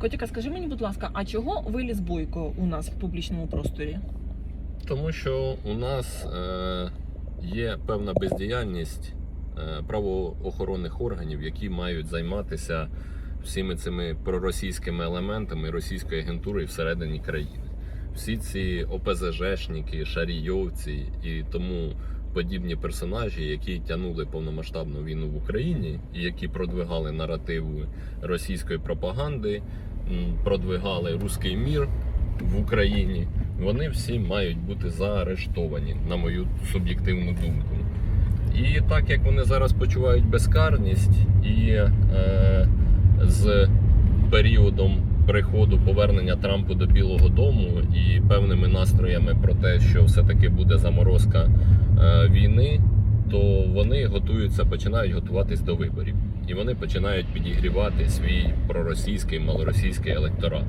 Котіка, скажи мені, будь ласка, а чого виліз бойко у нас в публічному просторі? Тому що у нас е, є певна бездіяльність е, правоохоронних органів, які мають займатися всіми цими проросійськими елементами російської агентури всередині країни. Всі ці ОПЗЖшники, шарійовці і тому подібні персонажі, які тягнули повномасштабну війну в Україні і які продвигали наративи російської пропаганди, продвигали руський мір в Україні, вони всі мають бути заарештовані, на мою суб'єктивну думку. І так як вони зараз почувають безкарність, і е, з періодом приходу повернення Трампу до Білого Дому і певними настроями про те, що все-таки буде заморозка е, війни, вони готуються, починають готуватись до виборів. І вони починають підігрівати свій проросійський, малоросійський електорат.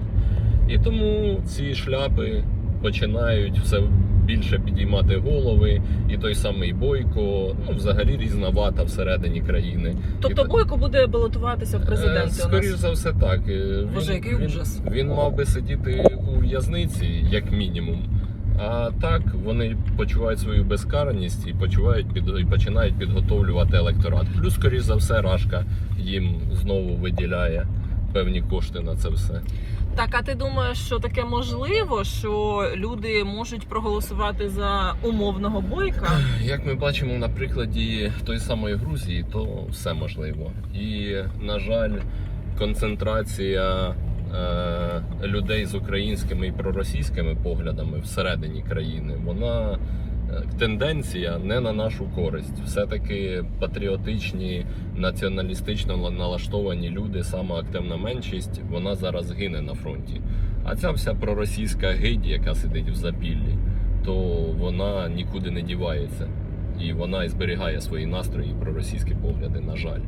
І тому ці шляпи починають все більше підіймати голови, і той самий Бойко, ну взагалі різна вата всередині країни. Тобто І- Бойко буде балотуватися в президенти Е, у Скоріш за все, так. Е, Боже, який він, ужас. Він мав би сидіти у в'язниці, як мінімум. А так вони почувають свою безкарність і почувають під і починають підготовлювати електорат. Плюс, скоріш за все, Рашка їм знову виділяє певні кошти на це все. Так, а ти думаєш, що таке можливо, що люди можуть проголосувати за умовного бойка? Як ми бачимо на прикладі тої самої Грузії, то все можливо. І, на жаль, концентрація людей з українськими і проросійськими поглядами всередині країни, вона е, тенденція не на нашу користь. Все-таки патріотичні, націоналістично налаштовані люди, сама активна меншість, вона зараз гине на фронті. А ця вся проросійська гидь, яка сидить в запіллі, то вона нікуди не дівається. І вона і зберігає свої настрої і проросійські погляди, на жаль.